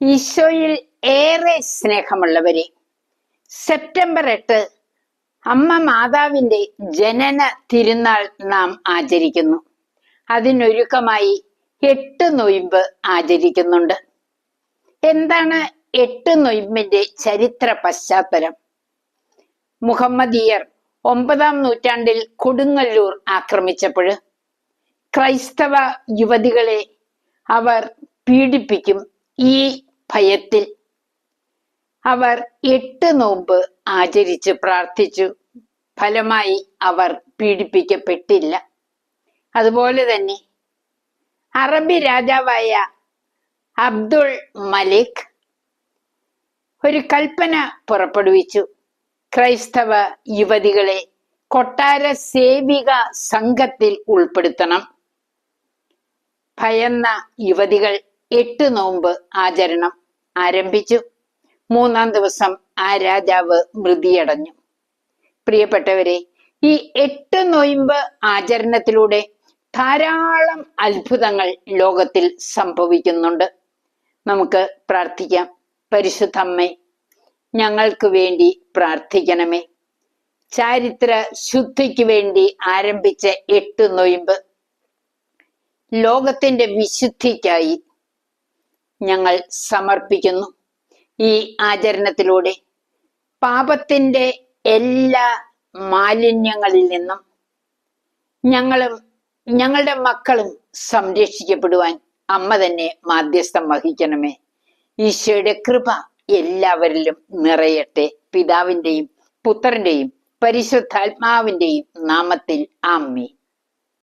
ഈശോയിൽ ഏറെ സ്നേഹമുള്ളവരെ സെപ്റ്റംബർ എട്ട് അമ്മ മാതാവിന്റെ ജനന തിരുനാൾ നാം ആചരിക്കുന്നു. അതിനൊരുക്കമായി എട്ട് നൊയിമ്പ് ആചരിക്കുന്നുണ്ട്. എന്താണ് എട്ട് നൊയിമ്പിന്റെ ചരിത്ര പശ്ചാത്തലം? മുഹമ്മദീയർ ഒമ്പതാം നൂറ്റാണ്ടിൽ കൊടുങ്ങല്ലൂർ ആക്രമിച്ചപ്പോൾ ക്രൈസ്തവ യുവതികളെ അവർ പീഡിപ്പിക്കും ഈ ഭയത്തിൽ അവർ എട്ട് നോമ്പ് ആചരിച്ച് പ്രാർത്ഥിച്ചു. ഫലമായി അവർ പീഡിപ്പിക്കപ്പെട്ടില്ല. അതുപോലെ തന്നെ അറബി രാജാവായ അബ്ദുൾ മലിക് ഒരു കൽപ്പന പുറപ്പെടുവിച്ചു. ക്രൈസ്തവ യുവതികളെ കൊട്ടാര സേവിക സംഘത്തിൽ ഉൾപ്പെടുത്തണം. ഭയന്ന യുവതികൾ എട്ട് നോമ്പ് ആചരണം ആരംഭിച്ചു. മൂന്നാം ദിവസം ആ രാജാവ് മൃതിയടഞ്ഞു പ്രിയപ്പെട്ടവരെ ഈ എട്ട് നൊയിമ്പ് ആചരണത്തിലൂടെ ധാരാളം അത്ഭുതങ്ങൾ ലോകത്തിൽ സംഭവിക്കുന്നുണ്ട്. നമുക്ക് പ്രാർത്ഥിക്കാം. പരിശുദ്ധമ്മേ ഞങ്ങൾക്ക് വേണ്ടി പ്രാർത്ഥിക്കണമേ. ചാരിത്ര ശുദ്ധിക്ക് വേണ്ടി ആരംഭിച്ച എട്ട് നൊയിമ്പ് ലോകത്തിന്റെ വിശുദ്ധിക്കായി ഞങ്ങൾ സമർപ്പിക്കുന്നു. ഈ ആചരണത്തിലൂടെ പാപത്തിന്റെ എല്ലാ മാലിന്യങ്ങളിൽ നിന്നും ഞങ്ങളും ഞങ്ങളുടെ മക്കളും സംരക്ഷിക്കപ്പെടുവാൻ അമ്മ തന്നെ മാധ്യസ്ഥം വഹിക്കണമേ. ഈശോയുടെ കൃപ എല്ലാവരിലും നിറയട്ടെ. പിതാവിന്റെയും പുത്രന്റെയും പരിശുദ്ധാത്മാവിന്റെയും നാമത്തിൽ ആമ്മി